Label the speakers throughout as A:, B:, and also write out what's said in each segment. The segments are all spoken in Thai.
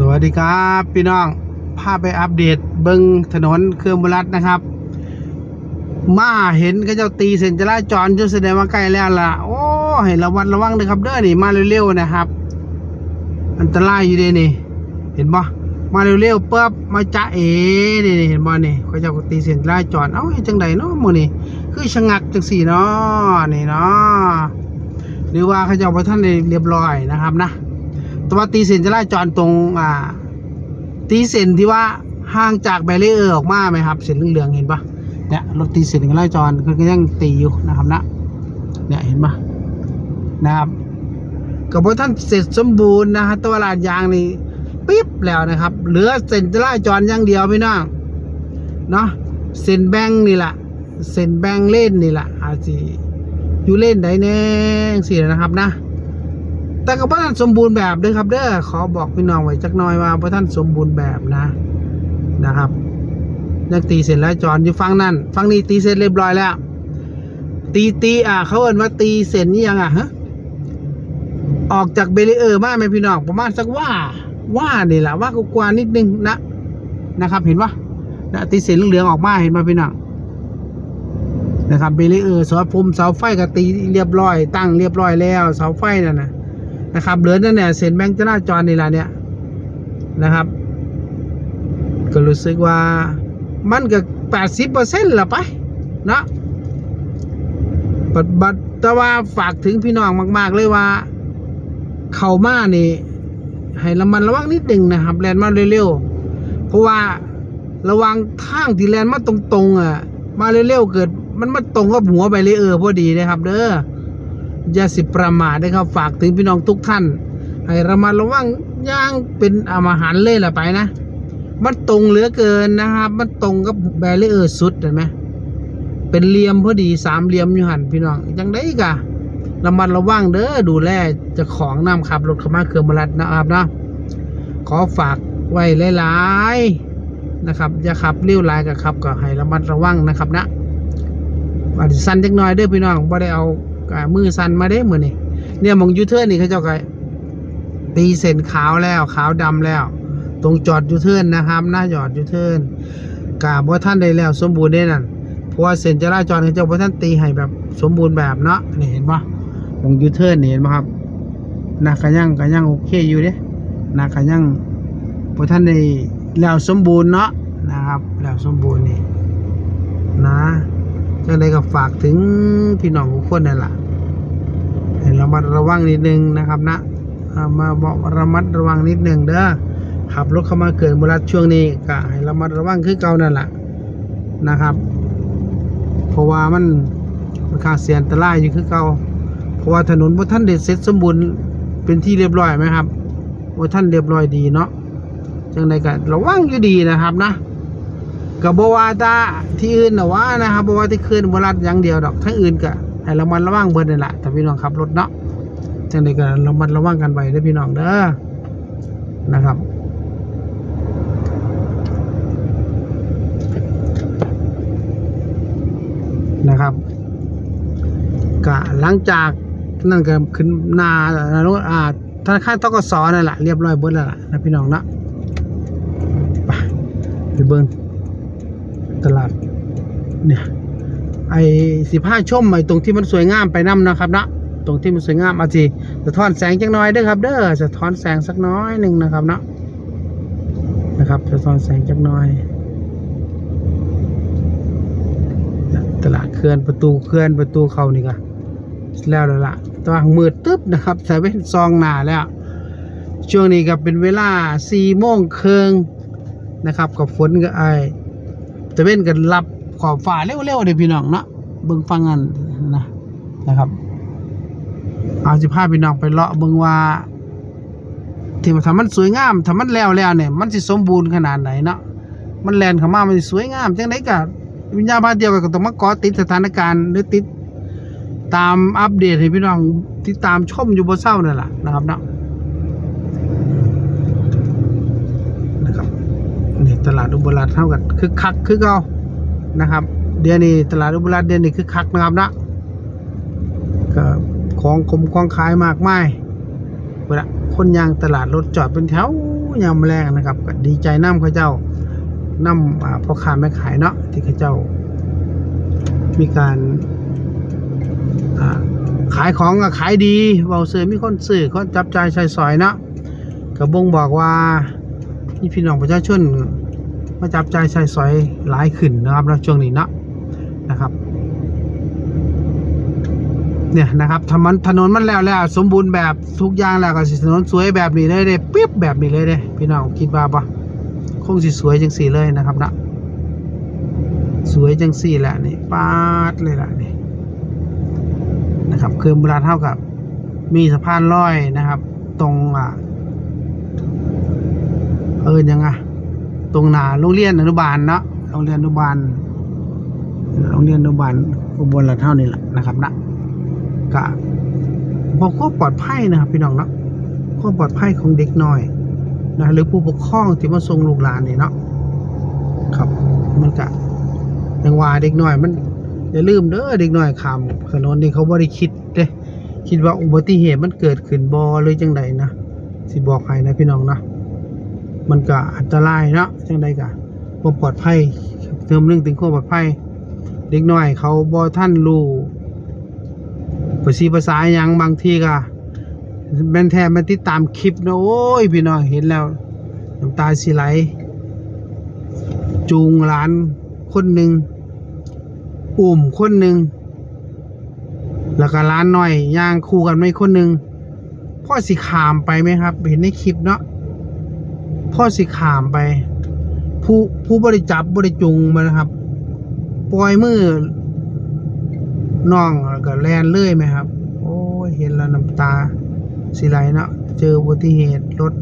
A: สวัสดีครับพี่น้องพาไปอัปเดตเบิงถนนเครื่องบุรัตนะครับ มาเห็นก็จ้าตีเส้นจราจรจนแสดงว่าใกล้แล้วล่ะ โอ้ให้ระวัดระวังเลยครับเด้อนี่มาเร็วๆนะครับ อันตรายอยู่เด้นี่ เห็นปะมาเร็วๆปุ๊บมาจะเอ๋นี่นี่เห็นบ่นี่เขาจ้าก็ตีเส้นจราจรเอ้าจังใดเนาะมือนี้คือชะงักจังสี่เนาะนี่เนาะหรือว่าเขาเจ้าบ่ทันเรียบร้อยนะครับนะ แต่ว่าตีเส้นจราจรตรงอ่า ตีเส้นที่ว่าห่างจากแบรีเออร์ออกมาไหมครับเส้นเหลืองๆเห็นปะเนี่ยรถตีเส้นจราจรก็ยังตีอยู่นะครับนะเนี่ยเห็นปะนะครับกับพท่านเสร็จสมบูรณ์นะฮะตัวลาดยางนี่ปิ๊บแล้วนะครับ เหลือเส้นจราจรอย่างเดียวพี่น้องเนาะเส้นแบงนี่แหละเส้นแบงเล่นนี่แหละอาจจะอยู่เล่นได้แน่สินะครับนะ แต่ก็บ่ท่านสมบูรณ์แบบเด้ครับ เด้อขอบอกพี่น้องไว้จักหน่อยว่าบ่ท่านสมบูรณ์แบบนะนะครับยังตีเสร็จแล้วจอนอยู่ฟังนั่นฟังนี้ตีเสร็จเรียบร้อยแล้ว ตีตีอะเขาเอินว่าตีเส้นนี่ยังอะฮะออกจากเบรีเออร์มาไหมพี่น้องประมาณสักว่าว่านี่แหละว่ากว่านิดนึงนะนะครับ เห็นปะนะตีเส้นเหลืองออกมาเห็นปะพี่น้องนะครับเบรีเออร์เสาผมเสาไฟก็ตีเรียบร้อย ตั้งเรียบร้อยแล้วเสาไฟนั่นนะ นะครับเหลือนั่เนี่ยเส้นแบงค์จราจรนี่แหละเนี่ยนะครับ ก็รู้สึกว่ามันก็แปดสิบเปอร์เซ็นต์ละไปเนาะบัดบัดแต่ว่าฝากถึงพี่น้องมาก ๆ เลยว่า เข้ามานี่ให้ระมัดระวังนิดหนึ่งนะครับแลนมาเร็วๆเพราะว่าระวังทางที่แลนมาตรงๆอะมาเร็วๆเกิด มันมาตรงกับหัวไปเลยเออพอดีนะครับ เด้อ อย่าสิประมาทนะครับฝากถึงพี่น้องทุกท่าน ให้ระมัดระวังย่างเป็นอาหารเลยล่ะไปนะ มันตรงเหลือเกินนะครับ มันตรงกับแบรีเออร์สุดเห็นไหมเป็นเหลี่ยมพอดีสามเหลี่ยมอยู่หันพี่น้องจังได้กะระมัดระวังเด้อดูแลจะของนำขับรถข้ามาเครื่องบรัดนะครับนะขอฝากไว้หลายๆนะครับอย่าขับเลี้ยวหลายกับขับก็ให้ระมัดระวังนะครับนะอาจจะสั้นจักหน่อยเด้อพี่น้องบ่ได้เอา ก็มือสั่นมาเด้เหมือนนี่เนี่ยมองยูเทิร์นนี่เขาเจ้าก็ตีเส้นขาวแล้วขาวดำแล้ว ตรงจอดยูเทิร์นนะครับ หน้าจอดยูเทิร์นกาบ่ท่านได้แล้ว สมบูรณ์ได้นั่นเพราะว่าเส้นจราจรเขาเจ้าบ่ท่านตีให้แบบสมบูรณ์แบบเนาะนี่เห็นปะมองยูเทิร์นนี่เห็นปะครับนาขยั่งขยั่งโอเคอยู่เด้นาขยั่งบ่ท่านได้แล้วสมบูรณ์เนาะนะครับ แล้วสมบูรณ์นี่นะ จังไดก็ฝากถึงพี่น้องทุกคนนั่นแหละให้ระมัดระวังนิดนึงนะครับนะเอามาบอกระมัดระวังนิดนึงเด้อขับรถเข้ามาเกินบรัดช่วงนี้ก็ให้ระมัดระวังคือเก่านั่นแหละนะครับ เพราะว่ามันมันค่าเสียอันตรายอยู่คือเก่าเพราะว่าถนนบนท่านเด็ดเสร็จสมบูรณ์เป็นที่เรียบร้อยไหมครับบนท่านเรียบร้อยดีเนาะจังใดก็ระวังอยู่ดีนะครับนะ กับบว่าตาที่อื่นนะว่านะครับบว่าที่คืนบรัดอย่างเดียวดอกทั้งอื่นก็ให้ระมัดระวังเบิดนี่แหละถ้าพี่น้องขับรถเนาะจังใดก็ระมัดระวังกันไว้ด้พี่น้องเด้อนะครับนะครับกะหลังจากนั่นก็ขึ้นหนาอ่าธนาคารตกสนั่นแหละเรียบร้อยเบิดแล้วล่ะนะพี่น้องเนาะไปไปเบิ่ง ตลาดเนี่ยไอ้สิผ้าชมไอ้ตรงที่มันสวยงามไปนํนะครับนะตรงที่มันสวยงามอาจีสะท้อนแสงจักน้อยเด้อครับ เด้อสะท้อนแสงสักน้อยหนึ่งนะครับเนาะนะครับสะท้อนแสงจักน้อยตลาดเคลื่อนประตูเคลื่อนประตูเขานี่ก็แล้วแล้วล่ะตวามืดตึ๊บนะครับแต่เป็นซองหนาแล้ว ช่วงนี้ก็เป็นเวลาสี่โมงครึ่งนะครับ กับฝนก็ไอ ตะเว้นกันรับขอบฟ้าเร็วๆเดี๋ยพี่น้องเนาะเบิ่งฟังกันนะนะครับเอาสิพาพี่น้องไปเลาะเบิ่งว่าที่มันทำมันสวยงามถ้ามันแล้วแล้วเนี่ยมันสิสมบูรณ์ขนาดไหนเนาะมันแลนเข้ามามันสิสวยงามจังไดก็วิญญาณพาเดียวก็ต้องมาเกาะติดสถานการณ์หรือติดตามอัปเดตให้พี่น้องที่ตามชมอยู่บนเศร้านั่นแหละนะครับเนาะนะครับนี่ ตลาดอุบลรัตเท่ากันคึกคักคือเก่านะครับ เดือนนี้ตลาดอุบลรัตเดือนนี้คือคักนะครับนะก็ของคมของขายมากมายเวลาคนยางตลาดรถจอดเป็นแถวยามแรงนะครับก็ดีใจน้ำเขาเจ้าน้ำพ่อค้าแม่ขายเนาะที่เขาเจ้า มีการขายของก็ขายดีเบาซื้อมีคนซื้อคนจับจ่ายใช้สอยเนาะกระบงบอกว่ามีพี่น้องประชาชน มาจับจ่ายใช้สอยหลายขึ้นนะครับในช่วงนี้เนาะนะครับ เนี่ยนะครับถนนถนนมันแล้วแล้วสมบูรณ์แบบทุกอย่างแล้วก็สิถนนสวยแบบนี้เลยเด้ปิ๊บแบบนี้เลยเด้พี่น้องคิดว่าปะคงสิสวยจังสี่เลยนะครับนะสวยจังสี่แหละนี่ปาดเลยล่ะนี่นะครับคือโบราณเท่ากับ มีสะพานลอยนะครับ ตรงอะเออยังไง ตรงนาโรงเรียนอนุบาลเนาะโรงเรียนอนุบาลโรงเรียนอนุบาลอุบลราชเท่านี่แหละนะครับนะกะบอกควาปลอดภัยนะครับพี่น้องเนาะความปลอดภัยของเด็กน้อยนะหรือผู้ปกครองที่มาส่งลูกหลานนี่เนาะครับมันกะยังว่าเด็กน้อยมันอย่าลืมเด้อเด็กน้อยขามถนนนี่เขาบ่ได้คิดเด้คิดว่าอุบัติเหตุมันเกิดขึ้นบ่หรือจังใดนะสิบอกให้นะพี่น้องเนาะ มันก็อันตรายเนาะจังใดกะความปลอดภัยเติมเรื่องถึงความปลอดภัย เด็กน้อยเขาบ่ท่านรู้ภาษีภาษาหยังบางทีก็แม่นแท้ม่นติดตามคลิปนะโอ้ยพี่น้องเห็นแล้วน้ำตาสิไหล จูงหลานคนหนึ่งอุ้มคนหนึ่งแล้วก็ล้านหน้อยย่างคู่กันไม่คนหนึ่งพ่อสิขามไปไหมครับ เห็นในคลิปเนาะ พ่อสิขามไป ผู้ผู้บริจับบริจุงมานะครับ ปล่อยมือน้องแล้วก็แลนเลื่อยไหมครับ โอ้เห็นแล้วน้ำตาสิไหลเนาะเจออุบัติเหตุรถ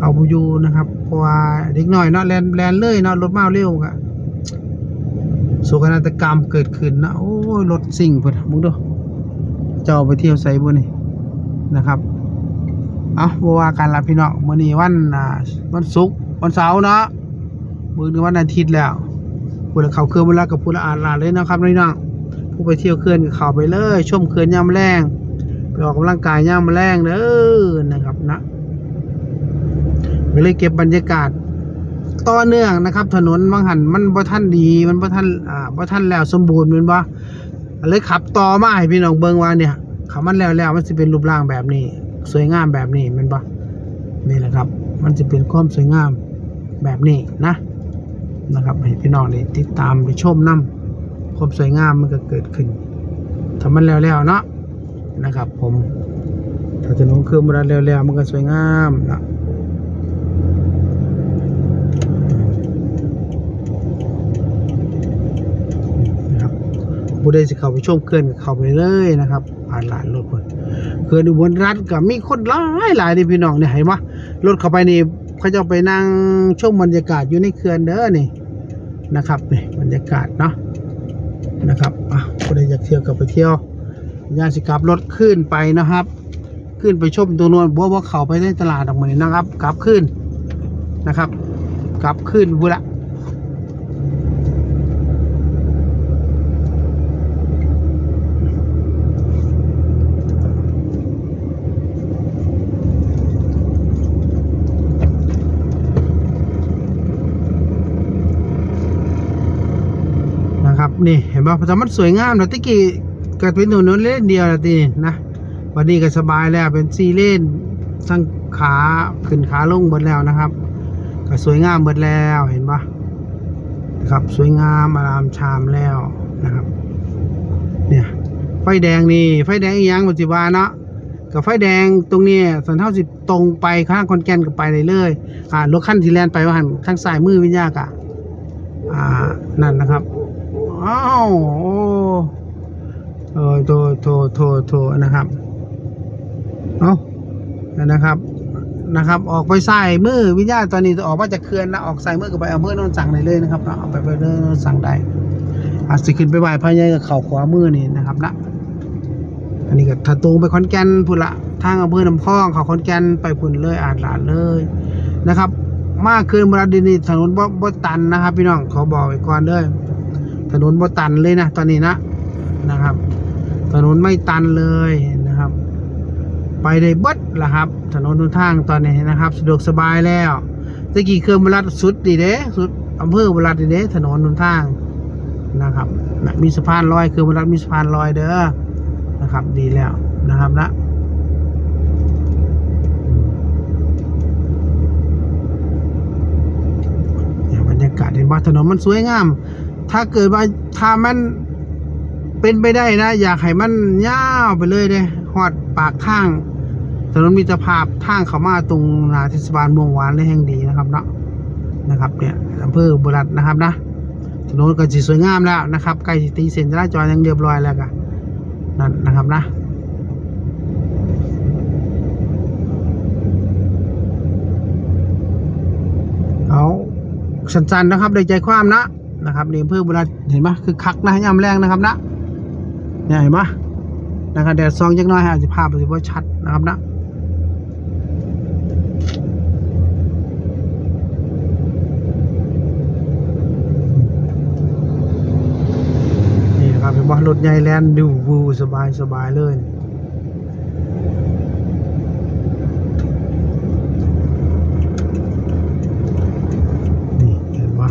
A: เอาบุยูนะครับเพราะว่าเด็กน้อยเนาะแลนแลนเลื่อยเนาะรถมาเร็วกะโศกนาฏกรรมเกิดขึ้นนะโอ้รถสิ่งเพิ่นมึงดูเจ้าไปเที่ยวไซบุนี่นะครับ เอาบว่าการรับพี่น้องมื้อนี้วันอ่าวันศุกร์วันเสาร์เนาะมื้อนี้วันอาทิตย์แล้วพูดแล้วเขาเคลื่อนเวลากับพูดละอ่านลาเลยนะครับพี่น้องผู้ไปเที่ยวเขื่อนเขาไปเลยชมเขื่อนยามแรงไปออกกำลังกายยามแรงเด้อนะครับนะไปเลยเก็บบรรยากาศต่อเนื่องนะครับ ถนนบางหันมันบ่ทันดีมันบ่ทันอ่าบ่ทันแล้วสมบูรณ์แม่นบ่เลยขับต่อมาให้พี่น้องเบิ่งว่าเนี่ยเขามันแล้วแล้วมันสิเป็นรูปร่างแบบนี้ สวยงามแบบนี้มันปะนี่แหละครับ มันจะเป็นความสวยงามแบบนี้นะนะครับให้พี่น้องได้ติดตามไปชมน้ำความสวยงามมันก็เกิดขึ้นถ้ามันแล้วๆเนาะนะครับ ผมถ้าถนนคือมันแล้วๆมันก็สวยงามนะนะครับ ผู้ใดสิเข้าไปชมเขื่อนก็เข้าไปเลยนะครับผ่านหลานรถคนเขื่อนอุบลรัฐก็มีคนหลายหลายที่พี่น้องเนี่ยเห็นปะรถเข้าไปนี่เขาจะไปนั่งชมบรรยากาศอยู่ในเขื่อนเด้อนี่นะครับนี่บรรยากาศเนาะนะครับอะคนใดอยากเที่ยวก็ไปเที่ยวย่านสิกลับรถขึ้นไปนะครับ ขึ้นไปชมตรงนวนบัวว่าเขาไปในตลาดออกมานี่นะครับ กลับขึ้นนะครับ กลับขึ้นบุระับนี่เห็นป่ะแต่มันสวยงามนะตะกี้ก็เป็นถนนเล่นเดียวละทีนะวันนี้ก็สบายแล้วเป็นซีเลนทั้งขาขึ้นขาลงหมดแล้วนะครับ ก็สวยงามหมดแล้วเห็นปะนะครับสวยงามอารามชามแล้วนะครับ เนี่ยไฟแดงนี่ไฟแดงอีกอยังปัจจุบันเนาะกับไฟแดงตรงนี้สันเท่าสิตรงไปข้างคอนแกนก็ไปเลยเลยอ่ารถขั้นที่แลนไปว่าหันทางซ้ายมือวิญญาณอะอ่านั่นนะครับ อ้าวโอ้เออโทโทโทโทนะครับเอานะครับนะครับ ออกไปใส่มือวิญญาณตอนนี้ออกมาจากเขื่อนนะออกใส่มือกับไปเอำเภอโนนสั่งได้เลยนะครับเอาไปไปเรื่อยสั่งได้อาจสิขึ้นไปไหว้พระใหญ่กับเข่าขวามือนี่นะครับนะอันนี้ก็ถ้าตรงไปขอนแก่นพุ่นละทางอำเภอนำพองเขาขอนแก่นไปพุ่นเลยอาจหลานเลยนะครับ มากขึ้นบรดินีถนนบ่บ่ตันนะครับ พี่น้องขอบอกไว้ก่อนเลย ถนนบ่ตันเลยนะตอนนี้นะนะครับ ถนนไม่ตันเลยนะครับ ไปได้เบิดละครับ ถนนทุนทางตอนนี้นะครับ สะดวกสบายแล้วตะกี้เครื่องบรัดสุดดีเด้สุดอำเภอบรัดดีเด้ถนนทุนทางนะครับนะมีสะพานลอยเครื่องบรัดมีสะพานลอยเด้อนะครับ ดีแล้วนะครับนะบรรยากาศเห็นว่าถนนมันสวยงาม ถ้าเกิดว่าถ้ามันเป็นไปได้นะ อยากให้มันยาวไปเลยเด้ฮอดปากทางถนนมิตรภาพทางเข้ามาตรงนาเทศบาลเมืองหวานเลยแห่งดีนะครับเนาะนะครับเนี่ยอำเภอบุรัตนะครับนะถนนก็สิสวยงามแล้วนะครับใกล้ตีเส้นจราจรยังเรียบร้อยแล้วก็นั่นนะครับนะเอาสั้นๆนะครับได้ใจความนะ นะครับนี่เพิ่มเวลาเห็นไหมคือคักนะยามแรงนะครับนะเนี่ยเห็นไหมนะครับแดดซองจังน้อยอาจจะภาพอาจจะว่าชัดนะครับนะนี่นะครับเห็นว่ารถใหญ่แลนดูวูสบายสบายเลย นี่เห็นปะ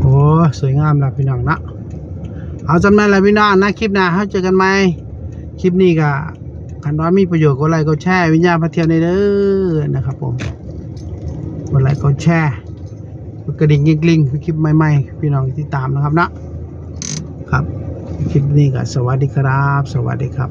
A: โอ้ สวยงามแล้วพี่น้องนะเอาจำนั้นแหละพี่น้องนะคลิปหน้าเราเจอกันไหมคลิปนี้ก็คันว่ามีประโยชน์ก็ไลค์ก็แชร์วิญญาณพาเทียวในเด้อนะครับผมกดไลค์กดแชร์กระดิ่งกลิ้งคือคลิปใหม่ๆพี่น้องที่ตามนะครับนะครับ คลิปนี้ก็สวัสดีครับ สวัสดีครับ